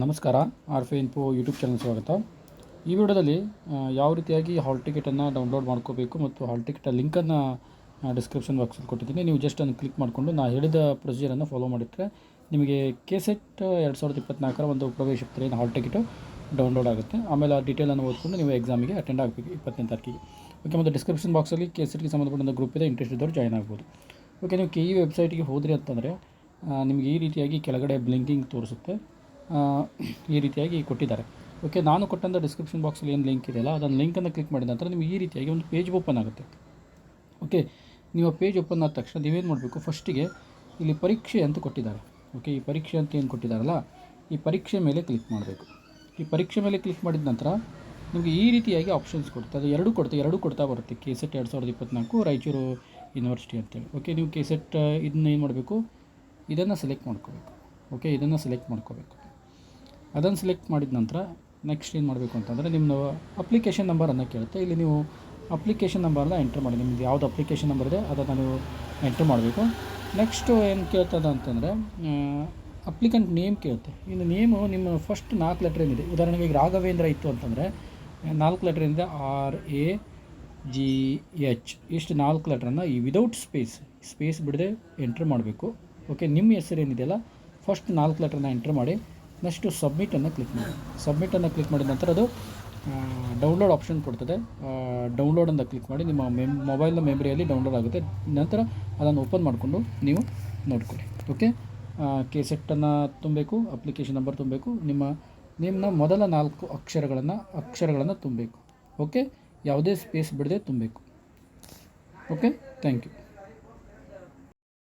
ನಮಸ್ಕಾರ. ಆರ್ ಫೆ info YouTube channel ಸ್ವಾಗತ. ಈ ವಿಡಿಯೋದಲ್ಲಿ ಯಾವ ರೀತಿಯಾಗಿ ಹಾಲ್ ಟಿಕೆಟನ್ನು ಡೌನ್ಲೋಡ್ ಮಾಡ್ಕೋಬೇಕು ಮತ್ತು ಹಾಲ್ ಟಿಕೆಟ್ ಲಿಂಕನ್ನು ಡಿಸ್ಕ್ರಿಪ್ಷನ್ ಬಾಕ್ಸಲ್ಲಿ ಕೊಟ್ಟಿದ್ದೀನಿ. ನೀವು ಜಸ್ಟ್ ಅದನ್ನು ಕ್ಲಿಕ್ ಮಾಡಿಕೊಂಡು ನಾನು ಹೇಳಿದ ಪ್ರೊಸೀಜರನ್ನು ಫಾಲೋ ಮಾಡಿದರೆ ನಿಮಗೆ ಕೆಸೆಟ್ ಎರಡು ಸಾವಿರದ ಇಪ್ಪತ್ನಾಲ್ಕರ ಒಂದು ಪ್ರವೇಶ ಏನು ಹಾಲ್ ಟಿಕೆಟು ಡೌನ್ಲೋಡ್ ಆಗುತ್ತೆ. ಆಮೇಲೆ ಆ ಡೀಟೇಲನ್ನು ಓದ್ಕೊಂಡು ನೀವು ಎಕ್ಸಾಮಿಗೆ ಅಟೆಂಡ್ ಆಗಬೇಕು ಇಪ್ಪತ್ತನೇ ತಾರೀಕಿಗೆ. ಓಕೆ ಮತ್ತು ಡಿಸ್ಕ್ರಿಪ್ಷನ್ ಬಾಕ್ಸಲ್ಲಿ ಕೆಸೆಟ್ಗೆ ಸಂಬಂಧಪಟ್ಟಂಥ ಗ್ರೂಪ್ ಇದೆ ಇಂಟ್ರೆಸ್ಟ್ ಇದ್ದವರು ಜಾಯ್ನ್ ಆಗ್ಬೋದು. ಓಕೆ ನೀವು ಕೆ ಇ ವೆಬ್ಸೈಟಿಗೆ ಹೋದ್ರಿ ಅಂತಂದರೆ ನಿಮಗೆ ಈ ರೀತಿಯಾಗಿ ಕೆಳಗಡೆ ಬ್ಲಿಂಕಿಂಗ್ ತೋರಿಸುತ್ತೆ. ಈ ರೀತಿಯಾಗಿ ಕೊಟ್ಟಿದ್ದಾರೆ. ಓಕೆ ನಾನು ಕೊಟ್ಟಂಥ ಡಿಸ್ಕ್ರಿಪ್ಷನ್ ಬಾಕ್ಸಲ್ಲಿ ಏನು ಲಿಂಕ್ ಇದೆಯಲ್ಲ ಅದನ್ನು ಲಿಂಕನ್ನು ಕ್ಲಿಕ್ ಮಾಡಿದ ನಂತರ ನಿಮಗೆ ಈ ರೀತಿಯಾಗಿ ಒಂದು ಪೇಜ್ ಓಪನ್ ಆಗುತ್ತೆ. ಓಕೆ ನೀವು ಆ ಪೇಜ್ ಓಪನ್ ಆದ ತಕ್ಷಣ ನೀವೇನು ಮಾಡಬೇಕು ಫಸ್ಟಿಗೆ ಇಲ್ಲಿ ಪರೀಕ್ಷೆ ಅಂತ ಕೊಟ್ಟಿದ್ದಾರೆ. ಓಕೆ ಈ ಪರೀಕ್ಷೆ ಅಂತ ಏನು ಕೊಟ್ಟಿದ್ದಾರಲ್ಲ, ಈ ಪರೀಕ್ಷೆ ಮೇಲೆ ಕ್ಲಿಕ್ ಮಾಡಬೇಕು. ಈ ಪರೀಕ್ಷೆ ಮೇಲೆ ಕ್ಲಿಕ್ ಮಾಡಿದ ನಂತರ ನಿಮಗೆ ಈ ರೀತಿಯಾಗಿ ಆಪ್ಷನ್ಸ್ ಕೊಡುತ್ತೆ. ಅದು ಎರಡು ಕೊಡುತ್ತೆ, ಎರಡು ಕೊಡ್ತಾ ಬರುತ್ತೆ. ಕೆ ಸೆಟ್ ಎರಡು ಸಾವಿರದ ಇಪ್ಪತ್ನಾಲ್ಕು, ರಾಯಚೂರು ಯೂನಿವರ್ಸಿಟಿ ಅಂತೇಳಿ. ಓಕೆ ನೀವು ಕೆ ಸೆಟ್ ಇದನ್ನ ಏನು ಮಾಡಬೇಕು, ಇದನ್ನು ಸೆಲೆಕ್ಟ್ ಮಾಡ್ಕೋಬೇಕು. ಓಕೆ ಇದನ್ನು ಸೆಲೆಕ್ಟ್ ಮಾಡ್ಕೋಬೇಕು. ಅದನ್ನು ಸೆಲೆಕ್ಟ್ ಮಾಡಿದ ನಂತರ ನೆಕ್ಸ್ಟ್ ಏನು ಮಾಡಬೇಕು ಅಂತಂದರೆ ನಿಮ್ಮ ಅಪ್ಲಿಕೇಶನ್ ನಂಬರನ್ನು ಕೇಳುತ್ತೆ. ಇಲ್ಲಿ ನೀವು ಅಪ್ಲಿಕೇಶನ್ ನಂಬರನ್ನ ಎಂಟ್ರ್ ಮಾಡಿ. ನಿಮ್ದು ಯಾವುದು ಅಪ್ಲಿಕೇಶನ್ ನಂಬರ್ ಇದೆ, ಅದನ್ನು ನೀವು ಎಂಟ್ರ್ ಮಾಡಬೇಕು. ನೆಕ್ಸ್ಟು ಏನು ಕೇಳ್ತದ ಅಂತಂದರೆ ಅಪ್ಲಿಕೆಂಟ್ ನೇಮ್ ಕೇಳುತ್ತೆ. ಇನ್ನು ನೇಮು ನಿಮ್ಮ ಫಸ್ಟ್ ನಾಲ್ಕು ಲೆಟ್ರ್ ಏನಿದೆ? ಉದಾಹರಣೆಗೆ ರಾಘವೇಂದ್ರ ಇತ್ತು ಅಂತಂದರೆ, ನಾಲ್ಕು ಲೆಟ್ರ್ ಏನಿದೆ? ಆರ್ ಎ ಜಿ ಎಚ್ ಇಷ್ಟು ನಾಲ್ಕು ಲೆಟ್ರನ್ನು ಈ ವಿದೌಟ್ ಸ್ಪೇಸ್ ಸ್ಪೇಸ್ ಬಿಡದೆ ಎಂಟ್ರ್ ಮಾಡಬೇಕು. ಓಕೆ ನಿಮ್ಮ ಹೆಸರು ಏನಿದೆಯಲ್ಲ ಫಸ್ಟ್ ನಾಲ್ಕು ಲೆಟ್ರನ್ನ ಎಂಟ್ರ್ ಮಾಡಿ. ನೆಕ್ಸ್ಟು ಸಬ್ಮಿಟನ್ನು ಕ್ಲಿಕ್ ಮಾಡಿ. ಸಬ್ಮಿಟನ್ನು ಕ್ಲಿಕ್ ಮಾಡಿದ ನಂತರ ಅದು ಡೌನ್ಲೋಡ್ ಆಪ್ಷನ್ ಕೊಡ್ತದೆ. ಡೌನ್ಲೋಡ್ ಅಂತ ಕ್ಲಿಕ್ ಮಾಡಿ ನಿಮ್ಮ ಮೆಮ್ ಮೊಬೈಲ್ನ ಮೆಮ್ರಿಯಲ್ಲಿ ಡೌನ್ಲೋಡ್ ಆಗುತ್ತೆ. ನಂತರ ಅದನ್ನು ಓಪನ್ ಮಾಡಿಕೊಂಡು ನೀವು ನೋಡ್ಕೊಳ್ಳಿ. ಓಕೆ ಕೆ ಸೆಟ್ಟನ್ನು ತುಂಬಬೇಕು ಅಪ್ಲಿಕೇಶನ್ ನಂಬರ್ ತುಂಬಬೇಕು, ನಿಮ್ಮ ನಿಮ್ಮನ್ನ ಮೊದಲ ನಾಲ್ಕು ಅಕ್ಷರಗಳನ್ನು ಅಕ್ಷರಗಳನ್ನು ತುಂಬಬೇಕು. ಓಕೆ ಯಾವುದೇ ಸ್ಪೇಸ್ ಬಿಡದೆ ತುಂಬಬೇಕು. Okay thank you